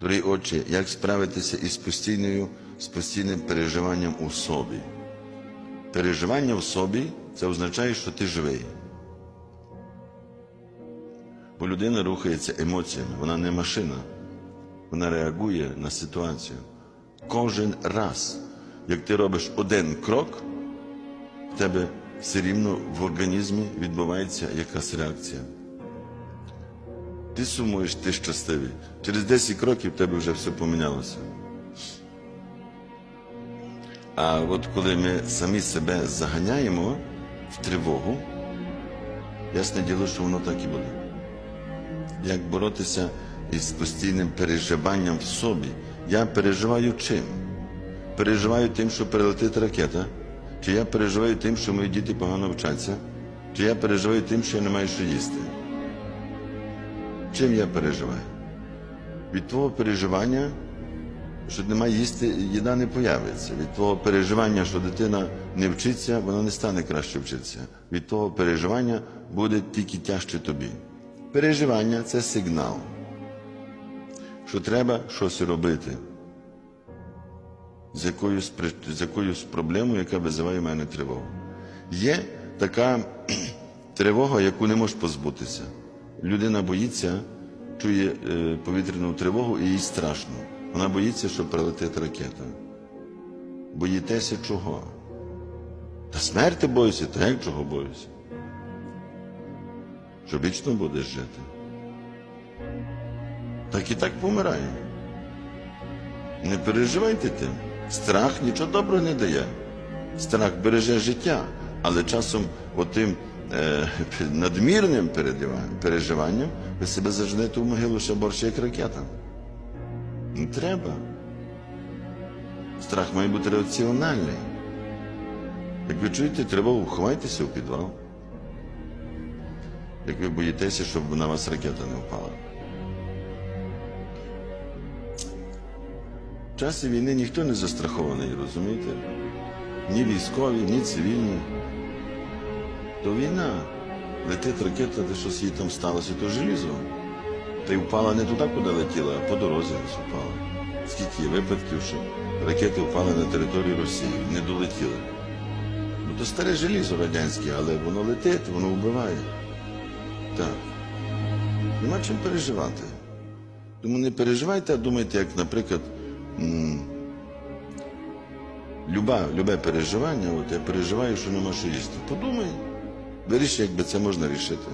Дорогі отче, як справитися із постійною, з постійним переживанням у собі? Переживання в собі це означає, що ти живий. Бо людина рухається емоціями, вона не машина. Вона реагує на ситуацію. Кожен раз, як ти робиш один крок, в тебе все рівно в організмі відбувається якась реакція. Ти сумуєш, ти щасливий. Через 10 кроків в тебе вже все помінялося. А от коли ми самі себе заганяємо в тривогу, ясне діло, що воно так і буде. Як боротися із постійним переживанням в собі? Я переживаю чим? Переживаю тим, що перелетить ракета? Чи я переживаю тим, що мої діти погано вчаться? Чи я переживаю тим, що я не маю що їсти? Чим я переживаю? Від твого переживання, що немає їсти, їда не появиться. Від твого переживання, що дитина не вчиться, вона не стане краще вчитися. Від того переживання буде тільки тяжче тобі. Переживання це сигнал, що треба щось робити з якоюсь, з якоюсь проблемою, яка визиває в мене тривогу. Є така тривога, яку не можеш позбутися. Людина боїться, чує е, повітряну тривогу і їй страшно. Вона боїться, що прилетить ракета. Боїтеся чого? Та смерти боюся, та як чого боюся? Що вічно будеш жити. Так і так помирає. Не переживайте тим. Страх нічого доброго не дає. Страх береже життя, але часом отим надмірним переживанням ви себе заженете в могилу ще борше, як ракета. Не треба. Страх має бути раціональний. Як ви чуєте тривогу, ховайтеся в підвал. Як ви боїтеся, щоб на вас ракета не впала. В часі війни ніхто не застрахований, розумієте? Ні військові, ні цивільні. То війна. Летить ракета, де щось їй там сталося, то желізо. Та й впала не туди, куди летіла, а по дорозі впала. Скільки є випадків, що ракети впали на територію Росії, не долетіли. Ну то старе желізо радянське, але воно летить, воно вбиває. Так. Нема чим переживати. Тому не переживайте, а думайте, як, наприклад, люба, любе переживання, от я переживаю, що нема що їсти. Подумай, виріши, якби це можна рішити.